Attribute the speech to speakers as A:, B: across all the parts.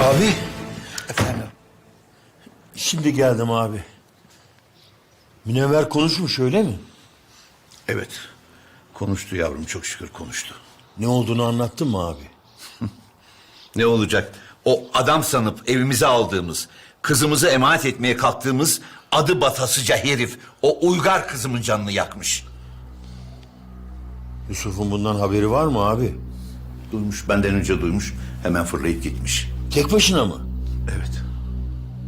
A: Abi,
B: Efendim?
A: şimdi geldim abi. Münevver konuşmuş öyle mi?
B: Evet. Konuştu yavrum çok şükür konuştu.
A: Ne olduğunu anlattın mı abi?
B: Ne olacak? O adam sanıp evimize aldığımız, kızımızı emanet etmeye kalktığımız adı batasıca herif o uygar kızımın canını yakmış.
A: Yusuf'un bundan haberi var mı abi?
B: Duymuş benden önce duymuş hemen fırlayıp gitmiş.
A: Tek başına mı?
B: Evet.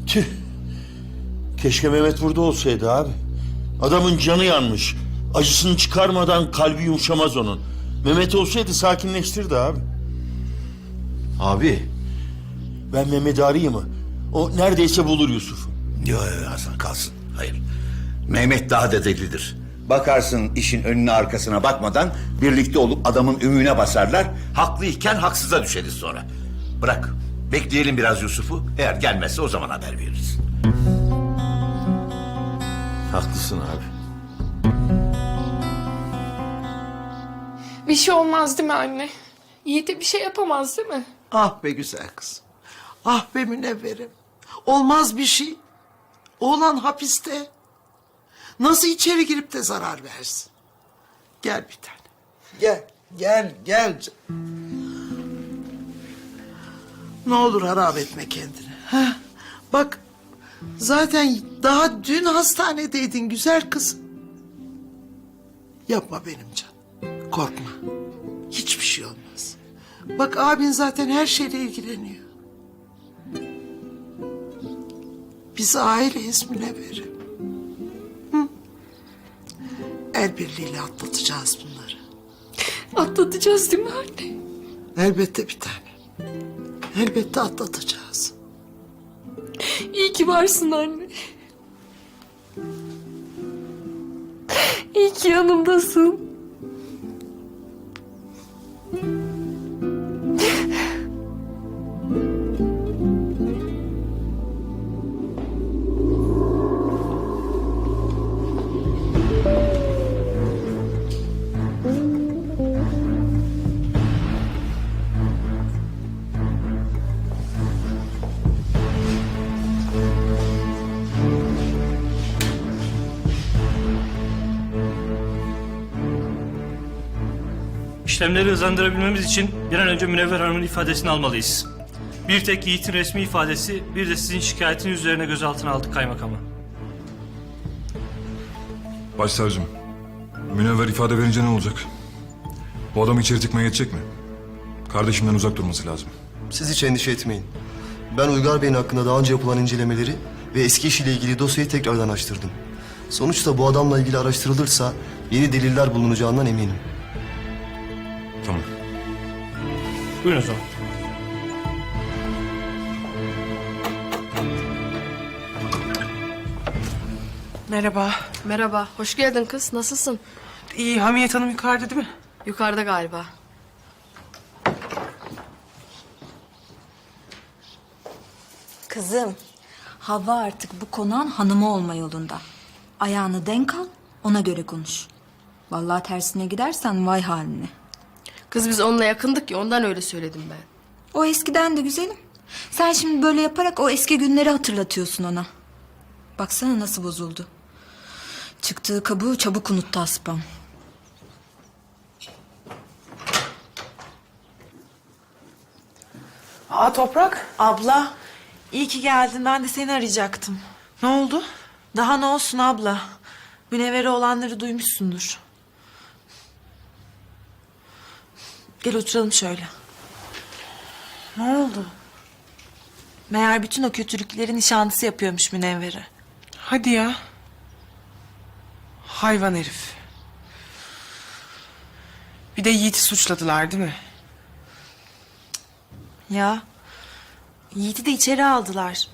A: Tüh. Keşke Mehmet burada olsaydı abi. Adamın canı yanmış. Acısını çıkarmadan kalbi yumuşamaz onun. Mehmet olsaydı sakinleştirdi abi. Abi. Ben Mehmet'i arayayım mı? O neredeyse bulur Yusuf'u.
B: Yok yok Hasan kalsın. Hayır. Mehmet daha da delidir. Bakarsın işin önüne arkasına bakmadan birlikte olup adamın ümüğüne basarlar. Haklıyken haksıza düşeriz sonra. Bırak. Bekleyelim biraz Yusuf'u. Eğer gelmezse o zaman haber veririz.
A: Haklısın abi.
C: Bir şey olmaz değil mi anne? Yiğit'e bir şey yapamaz değil mi?
D: Ah be güzel kız. Ah be münevverim. Olmaz bir şey. Oğlan hapiste. Nasıl içeri girip de zarar versin? Gel bir tane. Gel, gel, gel. Ne olur harap etme kendini. Ha? Bak, zaten daha dün hastanedeydin güzel kız. Yapma benim canım. Korkma. Hiçbir şey olmaz. Bak abin zaten her şeyle ilgileniyor. Biz aileyiz Münevver'im. El birliğiyle atlatacağız bunları.
C: Atlatacağız değil mi anne?
D: Elbette bir tane. Elbette atlatacağız.
C: İyi ki varsın anne. İyi ki yanımdasın.
E: İşlemleri hızlandırabilmemiz için bir an önce Münevver Hanım'ın ifadesini almalıyız. Bir tek Yiğit'in resmi ifadesi, bir de sizin şikayetiniz üzerine gözaltına aldık kaymakamı.
F: Başsavcım, Münevver ifade verince ne olacak? Bu adamı içeri tıkmaya yetecek mi? Kardeşimden uzak durması lazım.
G: Siz hiç endişe etmeyin. Ben Uygar Bey'in hakkında daha önce yapılan incelemeleri ve eski işiyle ilgili dosyayı tekrardan açtırdım. Sonuçta bu adamla ilgili araştırılırsa yeni deliller bulunacağından eminim.
F: Tamam.
E: Buyurun o zaman.
H: Merhaba.
I: Merhaba, hoş geldin kız. Nasılsın?
H: İyi Hamiyet Hanım yukarıda değil mi?
I: Yukarıda galiba.
J: Kızım, Hava artık bu konağın hanımı olma yolunda. Ayağını denk al, ona göre konuş. Vallahi tersine gidersen vay haline.
I: Kız biz onunla yakındık ya ondan öyle söyledim ben.
J: O eskiden de güzelim. Sen şimdi böyle yaparak o eski günleri hatırlatıyorsun ona. Baksana nasıl bozuldu. Çıktığı kabuğu çabuk unuttu Aspam.
H: Aa Toprak.
K: Abla, iyi ki geldin. Ben de seni arayacaktım.
H: Ne oldu?
K: Daha ne olsun abla? Münevvere olanları duymuşsundur. Gel oturalım şöyle.
H: Ne oldu?
K: Meğer bütün o kötülükleri nişanlısı yapıyormuş Münevvere.
H: Hadi ya. Hayvan herif. Bir de Yiğit'i suçladılar değil mi?
K: Ya. Yiğit'i de içeri aldılar.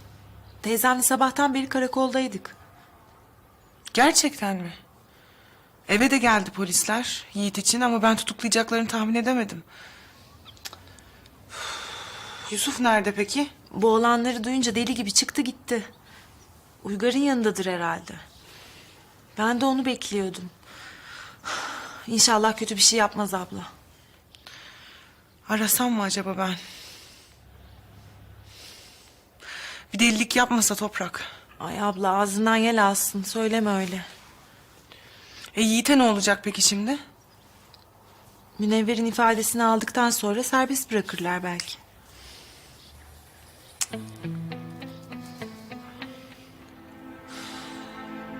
K: Teyzemle sabahtan beri karakoldaydık.
H: Gerçekten mi? Eve de geldi polisler Yiğit için ama ben tutuklayacaklarını tahmin edemedim. Yusuf nerede peki?
K: Bu olanları duyunca deli gibi çıktı gitti. Uygar'ın yanındadır herhalde. Ben de onu bekliyordum. İnşallah kötü bir şey yapmaz abla.
H: Arasam mı acaba ben? Bir delilik yapmasa toprak.
K: Ay abla ağzından yel alsın. Söyleme öyle.
H: E Yiğit'e ne olacak peki şimdi?
K: Münevver'in ifadesini aldıktan sonra serbest bırakırlar belki.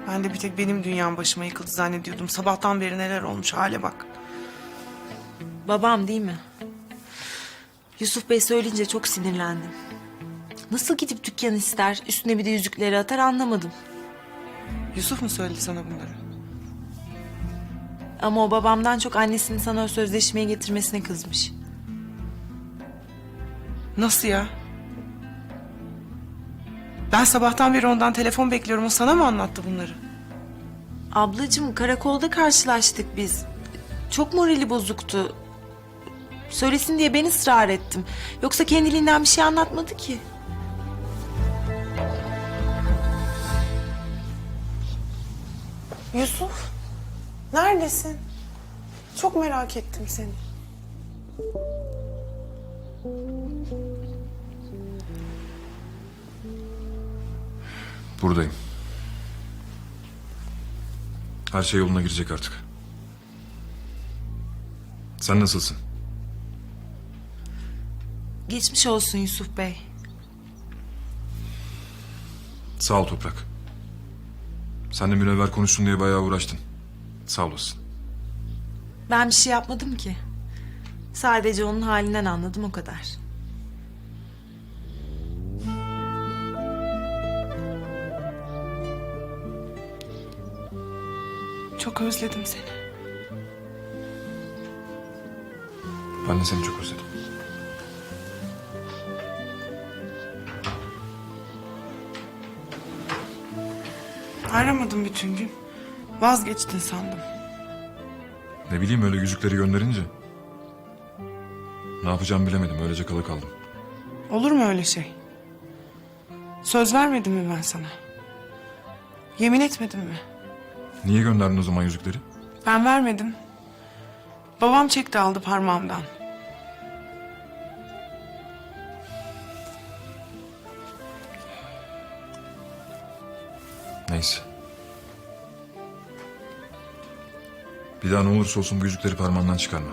H: Ben de bir tek benim dünyam başıma yıkıldı zannediyordum. Sabahtan beri neler olmuş hale bak.
K: Babam değil mi? Yusuf Bey söyleyince çok sinirlendim. Nasıl gidip dükkan ister, üstüne bir de yüzükleri atar anlamadım.
H: Yusuf mu söyledi sana bunları?
K: Ama o babamdan çok annesinin sana o sözleşmeyi getirmesine kızmış.
H: Nasıl ya? Ben sabahtan beri ondan telefon bekliyorum. O sana mı anlattı bunları?
K: Ablacığım karakolda karşılaştık biz. Çok morali bozuktu. Söylesin diye ben ısrar ettim. Yoksa kendiliğinden bir şey anlatmadı ki.
H: Yusuf, neredesin? Çok merak ettim seni.
F: Buradayım. Her şey yoluna girecek artık. Sen nasılsın?
K: Geçmiş olsun Yusuf Bey.
F: Sağ ol Toprak. Sen de münevver konuştun diye bayağı uğraştın. Sağ olasın.
K: Ben bir şey yapmadım ki. Sadece onun halinden anladım o kadar.
H: Çok özledim seni.
F: Ben de seni çok özledim.
H: Aramadım bütün gün. Vazgeçtin sandım.
F: Ne bileyim öyle yüzükleri gönderince. Ne yapacağımı bilemedim. Öylece kala kaldım.
H: Olur mu öyle şey? Söz vermedim mi ben sana? Yemin etmedim mi?
F: Niye gönderdin o zaman yüzükleri?
H: Ben vermedim. Babam çekti aldı parmağımdan.
F: Neyse. Bir daha ne olursa olsun bu yüzükleri parmağından çıkarma.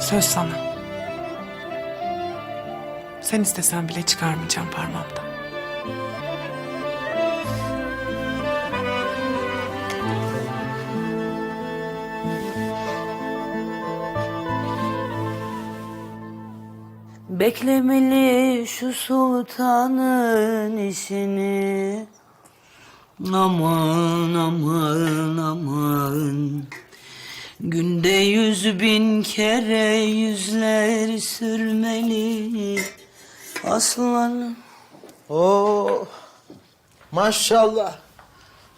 H: Söz sana. Sen istesen bile çıkarmayacağım parmağımdan.
L: Beklemeli şu sultanın işini. Aman aman aman. Günde yüz bin kere yüzler sürmeli. Aslanım
D: Oo, maşallah.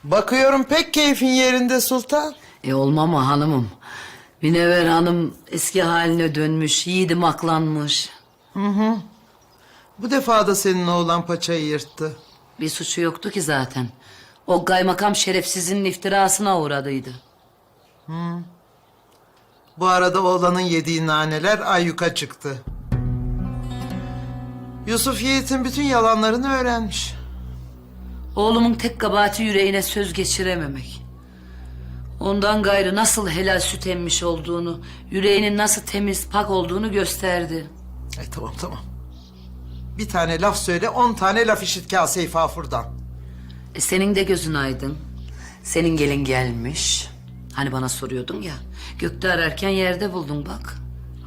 D: Bakıyorum pek keyfin yerinde sultan.
L: E olma mı hanımım. Münevver hanım eski haline dönmüş Yiğidim aklanmış
D: Bu defa da senin oğlan paçayı yırttı.
L: Bir suçu yoktu ki zaten O kaymakam şerefsizin iftirasına uğradıydı
D: Bu arada oğlanın yediği naneler ayyuka çıktı. Yusuf Yiğit'in bütün yalanlarını öğrenmiş.
L: Oğlumun tek kabahati yüreğine söz geçirememek. Ondan gayrı nasıl helal süt emmiş olduğunu, yüreğinin nasıl temiz, pak olduğunu gösterdi.
D: E tamam tamam. Bir tane laf söyle, on tane laf işit kase-i fafurdan.
L: E, senin de gözün aydın. Senin gelin gelmiş. Hani bana soruyordun ya. Gökte ararken yerde buldun bak.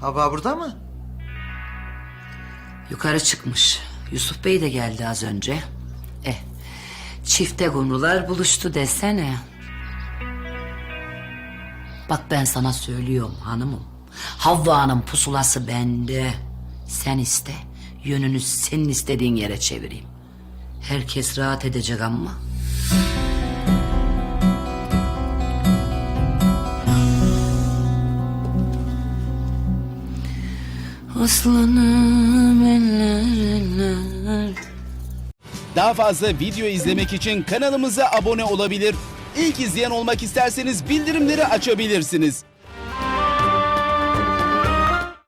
D: Hava burada mı?
L: Yukarı çıkmış. Yusuf Bey de geldi az önce. Eh, çifte kumrular buluştu desene. Bak ben sana söylüyorum hanımım. Havva'nın pusulası bende. Sen iste, yönünü senin istediğin yere çevireyim. Herkes rahat edecek ama. Aslanım eller eller.
M: Daha fazla video izlemek için kanalımıza abone olabilir. ilk izleyen olmak isterseniz bildirimleri açabilirsiniz.